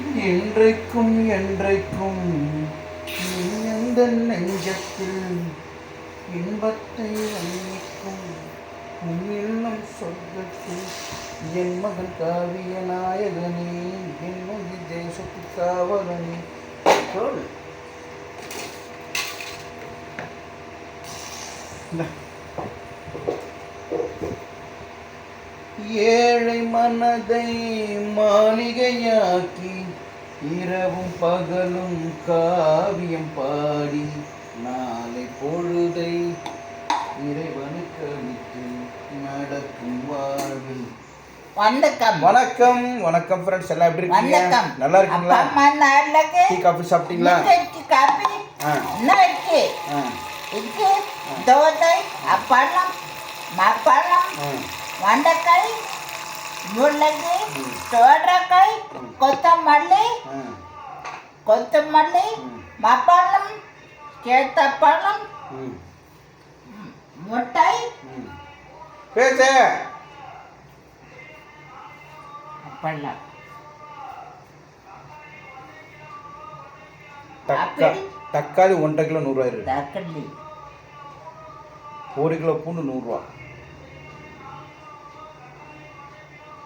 என்றைக்கும் என்றைக்கும் நீ எந்த நெஞ்சத்தில் இன்பத்தை அன்னிக்கும் உன் இல்லம் சொர்க்கத்தில் என் மகன் காவிய நாயகனே என் மொழி தேசத்து காவலனே. சொல். ஏழை மனதை மாளிகையாக்கி இரவும் பகலும் காவியம் பாடி நாளை பொழுதை இறைவனுக்கு அளித்து நடக்கும் வாழ்வில். வணக்கம். வணக்கம். வணக்கம் ஃப்ரெண்ட்ஸ் எல்லாம் எப்படி இருக்கீங்க? வணக்கம். நல்லா இருக்கீங்களா? அம்மா நாளுக்கு டீ காஃபி சாப்பிட்டீங்களா? இன்றைக்கு காப்பி ஆ. என்ன இருக்கு? ஆ. இருக்கு. தோசை அப்பளம் மப்பளம் ஆ. வெண்டைக்காய் முள்ளங்கி சோடக்காய் கொத்தமல்லி ஆ கொத்தமல்லி. மப்பளம் கேத்தப்பழம் முட்டை. பேச. அப்பளம். தக்காளி ஒன்றரை கிலோ நூறுரூவா இருக்கு. தக்காளி. ஒரு கிலோ பூண்டு நூறுரூவா.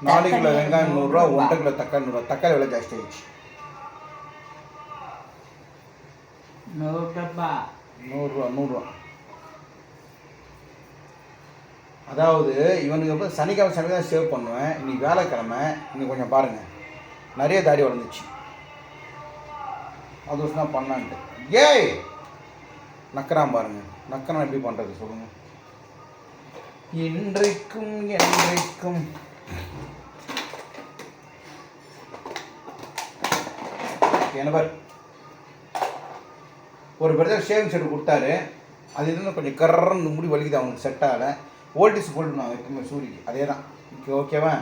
நாலு கிலோ வெங்காயம் நூறுரூவா. ஒன்றரை கிலோ தக்காளி நூறுரூவா. தக்காளி விலை ஜாஸ்தி ஆயிடுச்சு. நூறுரூவா நூறுரூவா. அதாவது இவனுக்கு வந்து சனிக்கிழமை சனிக்கிழமை சேவ் பண்ணுவேன். இன்னைக்கு வேலைக்கிழமை இன்னைக்கு கொஞ்சம் பாருங்கள் நிறைய தாடி வளர்ந்துச்சு. அது வருஷம் தான் பண்ணான்ட்டு ஏய்! நக்கறான் பாருங்க. நக்கறான் எப்படி பண்ணுறது சொல்லுங்க. இன்றைக்கும் என்றைக்கும். எனவர் ஒரு பிரதர் ஷேவிங் செட் கொடுத்தாரு. அது இருந்து கொஞ்சம் கர்றன்னு முடி வலிக்குது அவனுக்கு செட் ஆகலை ஓல்டிஸ் போட்டு நான் எப்பவுமே சூரிக்கு அதே தான் ஓகேவா?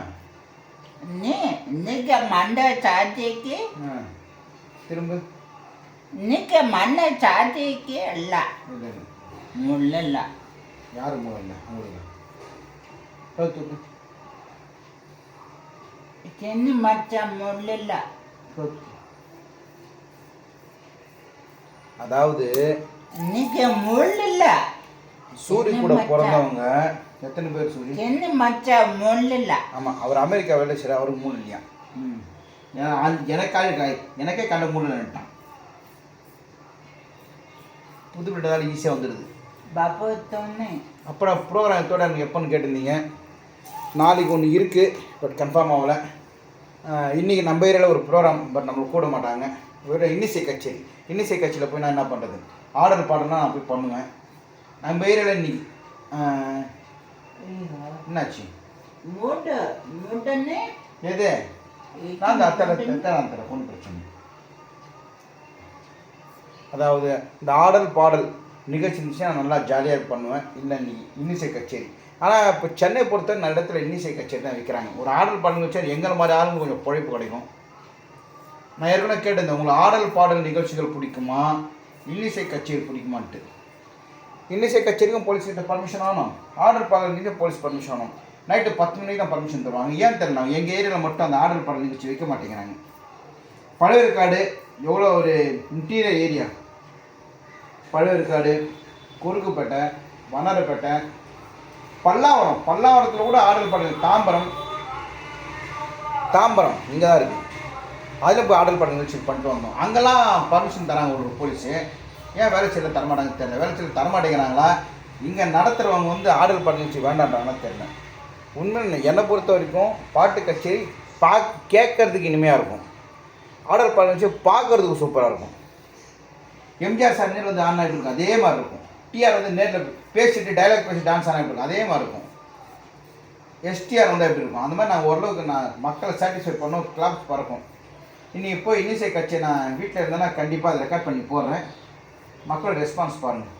நீ இன்னைக்கு மண்டை சாத்திக்கு? திரும்ப. இன்னைக்கு மண்ணை சாத்திக்கு இல்ல இல்லை. இல்லை முள்ள யாரும் போகல மச்சான் முள்ள தூக்கு. அதாவது இன்னைக்கு முள் இல்ல சூரி கூட பிறந்தவங்க எத்தனை பேர் சூரி சின்ன மச்சான் முள் இல்ல ஆமாம் அவர் அமெரிக்கா வேலை சரி அவருக்கு மூணு இல்லையா எனக்காக எனக்கே கண்ட மூணு நின்ட்டான் புது பிள்ளைதால் ஈஸியாக வந்துடுது அப்புறம் ப்ரோக்ராம் எத்தோட எப்போன்னு கேட்டிருந்தீங்க நாளைக்கு ஒன்று இருக்குது பட் கன்ஃபார்ம் ஆகலை இன்றைக்கி நம்ம ஏரியாவில் ஒரு ப்ரோக்ராம் பட் நம்மளுக்கு கூட மாட்டாங்க. ஒரு இன்னிசை கச்சேரி. இன்னிசை கச்சேரியில் போய் நான் என்ன பண்ணுறது ஆர்டர் பாடனா நான் போய் பண்ணுவேன். நம்ம ஏரியாவில் இன்னைக்கு என்னாச்சு? எது? நான் அந்த அத்தனை அத்தனை ஒன்றும் பிரச்சனை. அதாவது இந்த ஆடல் பாடல் நிகழ்ச்சி இருந்துச்சுன்னா நான் நல்லா ஜாலியாக பண்ணுவேன். இல்லை நீ இன்னிசை கச்சேரி. ஆனால் இப்போ சென்னை பொறுத்த நல்ல இடத்துல இன்னிசை கச்சேரி தான் வைக்கிறாங்க. ஒரு ஆடல் பாடல் வச்சா எங்களை மாதிரி ஆளுங்க கொஞ்சம் பொழைப்பு கிடைக்கும். நான் ஏற்கனவே கேட்டிருந்தேன் உங்களுக்கு ஆடல் பாடல் நிகழ்ச்சிகள் பிடிக்குமா? இன்னிசை கச்சேரி பிடிக்குமான்ட்டு. இன்னிசை கச்சேரிக்கும் போலீஸ் கிட்ட பர்மிஷன் ஆகணும் ஆடல் பாடல் போலீஸ் பர்மிஷன் ஆகணும் நைட்டு பத்து மணிக்கு தான் பர்மிஷன் தருவாங்க. ஏன் தெரியல எங்கள் ஏரியாவில் மட்டும் அந்த ஆடல் பாடல் நிகழ்ச்சி வைக்க மாட்டேங்கிறாங்க. பழவேற்காடு எவ்வளோ ஒரு இன்டீரியர் ஏரியா பழவேற்காடு குறுக்குப்பேட்டை வண்ணாரப்பேட்டை பல்லாவரம். பல்லாவரத்தில் கூட ஆடல் பாடல் தாம்பரம். தாம்பரம். இங்கே தான் இருக்குது அதில் போய் ஆடல் பாடல் நிகழ்ச்சி பண்ணிட்டு வந்தோம். அங்கெல்லாம் பர்மிஷன் தராங்க ஒரு போலீஸு ஏன் வேலை செய்யல தரமாட்டாங்க தெரியல. வேலை செய்யல தரமாட்டேங்கிறாங்களா இங்கே நடத்துகிறவங்க வந்து ஆடல் பாடல் நிகழ்ச்சி வேண்டான்றாங்கன்னு தெரியல. உண்மையில் என்னை பொறுத்த வரைக்கும் பாட்டு கச்சேரி பா கேட்கறதுக்கு இனிமையாக இருக்கும். ஆடல் பாடல் நிகழ்ச்சி பார்க்கறதுக்கு சூப்பராக இருக்கும். எம்ஜிஆர் சார் வந்து ஆன் ஆகிட்டு இருக்கும். அதே மாதிரி இருக்கும். டிஆர் வந்து நேரில் பேசிட்டு டைலாக் பேசி டான்ஸ் ஆனா எப்படி அதே மாதிரி இருக்கும். எஸ்டிஆர் வந்தால் எப்படி இருக்கும்? அந்த மாதிரி நான் ஓரளவுக்கு நான் மக்களை சாட்டிஸ்ஃபை பண்ணோம் கிளாப்ஸ் பறக்கும். இனி இப்போ இன்னிசை கட்சி நான் வீட்டில் இருந்தேன்னா கண்டிப்பாக அதை ரெக்கார்ட் பண்ணி போடுறேன். மக்களோட ரெஸ்பான்ஸ் பாருங்கள்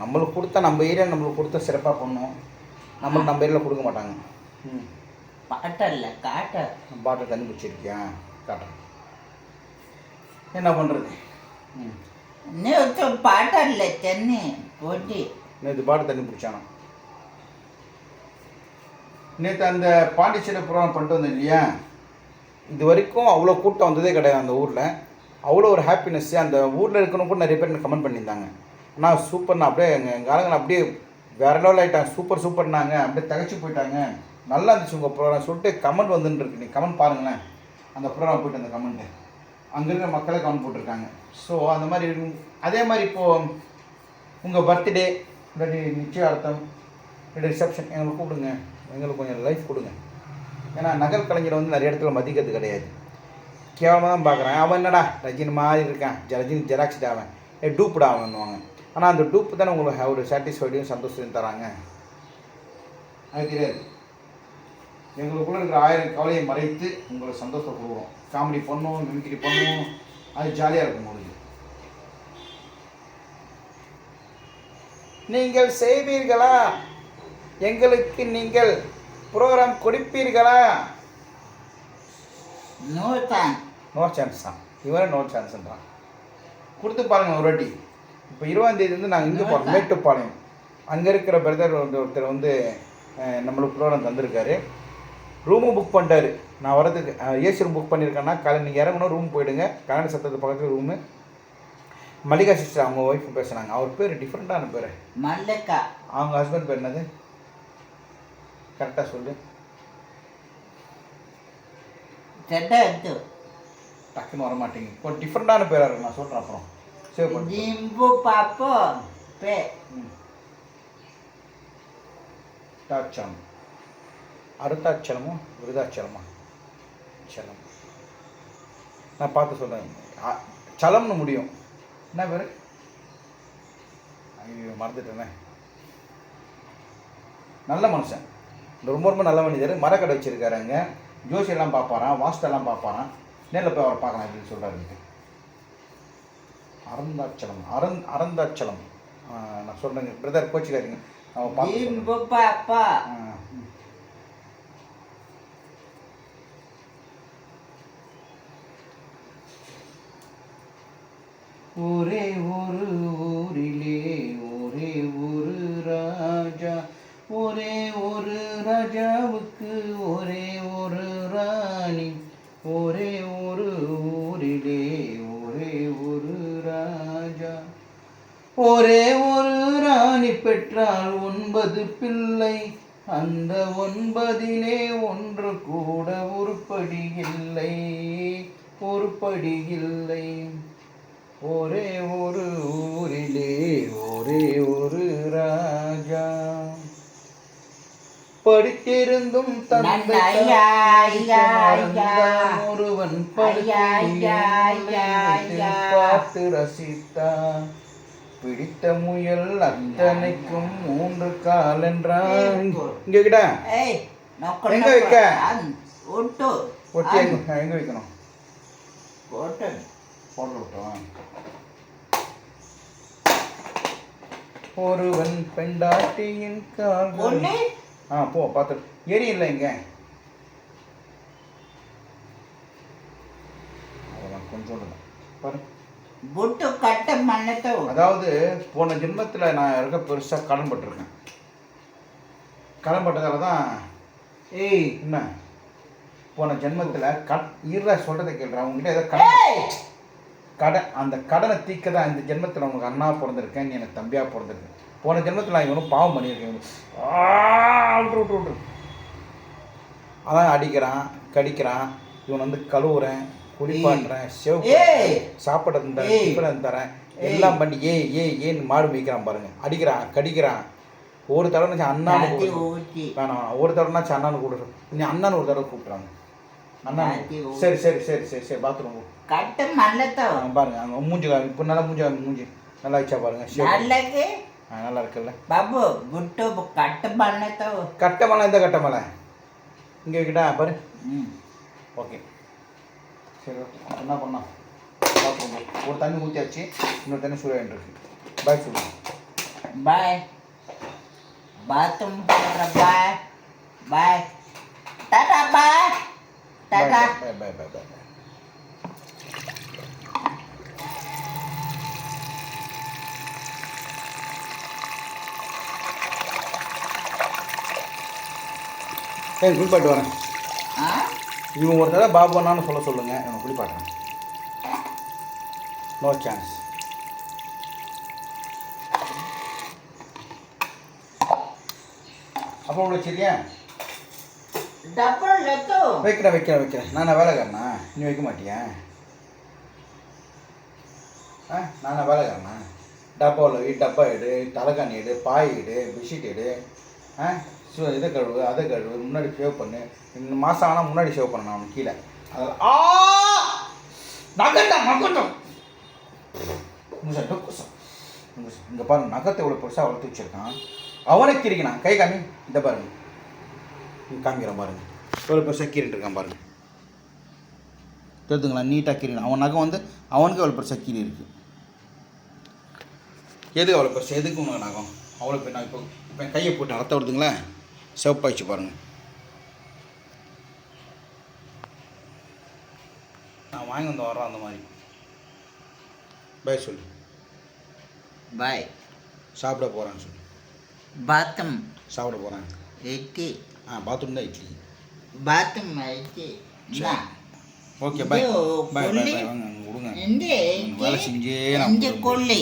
நம்மளுக்கு கொடுத்தா நம்ம ஏரியா நம்மளுக்கு கொடுத்தா சிறப்பாக பண்ணுவோம் நம்மளுக்கு நம்ம ஏரியாவில் கொடுக்க மாட்டாங்க. ம். பாட்டல்ல காட்ட. பாட்டில் தண்ணி பிடிச்சிருக்கியா காட்டுறேன். என்ன பண்ணுறது ம். நேற்று பாட்டல்ல சென்னை போட்டி நேற்று பாட்டு தண்ணி பிடிச்சானா நேற்று அந்த பாண்டிச்சேரி ப்ரோக்ராம் பண்ணிட்டு வந்தேன் இல்லையா இது வரைக்கும் அவ்வளோ கூட்டம் வந்ததே கிடையாது அந்த ஊரில் அவ்வளோ ஒரு ஹாப்பினஸ் அந்த ஊரில் இருக்கணும் கூட நிறைய பேர் கமெண்ட் பண்ணியிருந்தாங்க ஆனால் சூப்பர்ண்ணா அப்படியே எங்கள் எங்கள் ஆளுங்க அப்படியே வேற லெவல் ஆகிட்டாங்க சூப்பர் சூப்பர்னாங்க அப்படியே தகச்சு போயிட்டாங்க நல்லா இருந்துச்சு உங்கள் ப்ரோக்ராம் சொல்லிட்டு கமெண்ட் வந்துன்னு இருக்கு நீ கமெண்ட் பாருங்களேன் அந்த ப்ரோக்ராம் போயிட்டு அந்த கமெண்ட்டு அங்கே இருக்கிற மக்களே கமெண்ட் போட்டிருக்காங்க. ஸோ அந்த மாதிரி இருக்கும். அதே மாதிரி இப்போது உங்கள் பர்த்டே இல்லாட்டி நிச்சயார்த்தம் இல்லாட்டி ரிசப்ஷன் எங்களுக்கு கூப்பிடுங்க. எங்களுக்கு கொஞ்சம் லைஃப் கொடுங்க. ஏன்னா நகல் கலைஞரை வந்து நிறைய இடத்துல மதிக்கிறது கிடையாது. கேவலமாக தான் பார்க்குறேன். அவன் என்னடா ரஜினி மாதிரி இருக்கான். ரஜினி ஜெராக்ஸ் அவன். ஏ டூப்புடா அவனுவாங்க ஆனால் அந்த டூப்பு தானே உங்களுக்கு ஒரு சாட்டிஸ்ஃபைடையும் சந்தோஷத்தையும் தராங்க. அது தெரியாது. எங்களுக்குள்ள இருக்கிற ஆயிரம் கவலையை மறைத்து உங்களை சந்தோஷத்தை கொடுக்குறோம் காமெடி பண்ணுவோம் மிமிக்ரி பண்ணுவோம். அது ஜாலியாக இருக்கும் உங்களுக்கு நீங்கள் செய்வீர்களா? எங்களுக்கு நீங்கள் ப்ரோக்ராம் கொடுப்பீர்களா? நோ சான்ஸ் நோ சான்ஸ் தான் இவரே நோ சான்ஸ்ன்றான் கொடுத்து பாருங்க ஒரு வாட்டி. இப்போ இருபதாம் தேதி வந்து நாங்கள் இங்கே போகிறோம். மேட்டுப்பாளையம். அங்கே இருக்கிற பிரதர் வந்து ஒருத்தர் வந்து நம்மளுக்கு ப்ரோக்ராம் தந்திருக்காரு. ரூமும் புக் பண்ணிட்டாரு. நான் வரதுக்கு ஏசி ரூம் புக் பண்ணியிருக்கேன்னா காலையில் நீங்கள் இறங்கணும் ரூம் போயிடுங்க. கல்யாண சத்தத்து பக்கத்தில் ரூமு மல்லிகா சிஸ்டர் அவங்க ஒய்ஃப் பேசுனாங்க அவர் பேர் டிஃப்ரெண்ட்டான பேர். மல்லிகா. அவங்க ஹஸ்பண்ட் பேர் என்னது? கரெக்டாக சொல்லு. டக்குன்னு வர மாட்டேங்க இப்போ டிஃப்ரெண்ட்டான பேராக இருக்கு. நான் சொல்கிறேன் அப்புறம். சேவ் பண்ணி. ஜிம்பு பாப்போ பே. டாச்சலம் அருத்தாச்சலமோ விருதாச்சலமா சலம். நான் பார்த்து சொல்கிறேன் சலம்னு முடியும். என்ன பேர்? ஐயோ மறந்துட்டேனே. நல்ல மனுஷன். ரொம்ப ரொம்ப நல்ல மனிதர். மரக்கடை வச்சிருக்காரு அங்கே. ஜோசியெல்லாம் பார்ப்பாராம் வாஸ்தெல்லாம் பார்ப்பாராம். நேரில் போய் அவரை பார்க்கலாம் அப்படின்னு சொல்கிறாரு எனக்கு அறந்தாச்சலம் அறந் அறந்தாச்சலம் ஆ, நான் சொல்கிறேங்க பிரதர் கோச்சிக்காதீங்க. அவன் பார்த்து சொல்றேன். ஜிம்பு பாப்பா ஆ. ஒரே ஒரு ஊரிலே ஒரே ஒரு ராஜா. ஒரே ஒரு ராஜாவுக்கு ஒரே ஒரு ராணி. ஒரே ஒரு ஊரிலே ஒரே ஒரு ராஜா. ஒரே ஒரு ராணி பெற்றால் ஒன்பது பிள்ளை. அந்த ஒன்பதிலே ஒன்று கூட உருப்படி இல்லை. உருப்படி இல்லை. ஒரே ஒரு ஊரிலே ஒரே ஒரு ராஜா. படித்திருந்தும் தந்தை ஒருவன். பார்த்து ரசித்தான். பிடித்த முயல் அத்தனைக்கும் மூன்று கால் என்றான் இங்க கிட்ட எங்க வைக்க? ஒட்டு. எங்க வைக்கணும்? போட்டு விட்டோம் ஒருவன் பெண்டாட்டியின் ஒண்ணு? ஆ போ பார்த்து எரி இல்லை இங்க கொஞ்சோண்டு தான். பாரு. புட்டு கட்ட மண்ணத்தோ அதாவது போன ஜென்மத்தில் நான் இருக்க பெருசாக கடன் பட்டிருக்கேன். கடன் பட்டதால தான் ஏய். என்ன? போன ஜென்மத்தில் கட் ஈரா சொல்கிறத கேள்றா. உங்ககிட்ட ஏதோ கடன் கடன் அந்த கடனை தீக்க தான் இந்த ஜென்மத்தில் உனக்கு அண்ணா பிறந்திருக்கேன் நீ எனக்கு தம்பியாக பிறந்திருக்கேன் போன ஜென்மத்தில் நான் இவனும் பாவம் பண்ணியிருக்கேன். விட்ரு விட்ரு விட்ரு அதான் அடிக்கிறான் கடிக்கிறான். இவன் வந்து கழுவுறேன் குளிப்பாட்டுறேன் சேவ். சாப்பாடு தரேன். டிஃபன் தரேன். எல்லாம் பண்ணி ஏய் ஏய் ஏன்னு மாடு மேய்க்கிறான் பாருங்க. அடிக்கிறான் கடிக்கிறான். ஒரு தடவை அண்ணான்னு வேணாம். ஒரு தடவைனாச்சும் அண்ணான்னு கூப்பிடு நீ அண்ணான்னு ஒரு தடவை கூப்பிட்றாங்க. அண்ணா. சரி சரி சரி சரி சரி பாத்ரூம் கட்ட மண்ணத்தோ ஆ, பாருங்க அங்கே மூஞ்சி இப்போ நல்லா மூஞ்சி மூஞ்சி. நல்லா வச்சா பாருங்க ஆ நல்லா இருக்குல்ல. பாபு புட்டு கட்ட மண்ணத்தோ கட்டை மலை எந்த கட்டை மலை இங்கே வைக்கிட்டா பாரு. ம். ஓகே. சரி ஓகே. என்ன பண்ணலாம்? பாத்ரூம். ஒரு தண்ணி ஊற்றியாச்சு இன்னொரு தண்ணி சூரிய இருக்கு. பாய் சொல்லு bye bathroom bye bye tata bye tata bye குளிப்பாட்டு வரேன் இவங்க ஒரு தடவை பாபு அண்ணான்னு சொல்ல சொல்லுங்கள் இவங்க குளிப்பாட்டுறேன். நோ சான்ஸ் அப்போ உங்களுக்கு சரியா? வைக்கிறேன் வைக்கிறேன் வைக்கிறேன். நான் வேலைக்காரனா? நீ வைக்க மாட்டியா? ஆ நான் வேலைக்காரனா? டப்பாவில் வை டப்பா எடு தலைகாணி எடு பாய் எடு பெட்ஷீட் எடு ஆ ஸோ இதை கழுவு அதை கழுவு முன்னாடி ஷேவ் பண்ணு. இந்த மாதம் ஆனால் முன்னாடி ஷேவ் பண்ண அவனுக்கு கீழே. அதில் ஆ நகட்டம் நகட்டம் இங்கே பாருங்க நகத்தை இவ்வளோ பெருசாக வளர்த்து வச்சுருக்கான். அவனை கிரிக்கிறான் கை காமி இந்த பாருங்க. காமிக்கிறேன் பாருங்க. இவ்வளோ பெருசாக கீறிட்டு இருக்கான் பாருங்கள் தெரிஞ்சுங்களா நீட்டாக கீறி அவன் நகம் வந்து அவனுக்கு அவ்வளோ பெருசாக கீறி இருக்குது எது அவ்வளோ பெருசு எதுக்கு உனக்கு நகம்? அவ்வளோ பெரிய நான் இப்போ இப்போ கையை போட்டு நடத்த விடுதுங்களேன் செவப்பாயிச்சு பாருங்கள் நான் வாங்கி வந்து வர்றோம் அந்த மாதிரி. பாய் சொல்லு. பாய் சாப்பிட போகிறேன்னு சொல்லு. பாத்தம் சாப்பிட போகிறாங்க எயிட்டி ஆ பாத்ரூம் தான் இட்லி. பாத்ரூம் ஆயிடுச்சு ஓகே பாய் பாய் பாய் வாங்க விடுங்க வேலை செஞ்சே நான் கொள்ளை.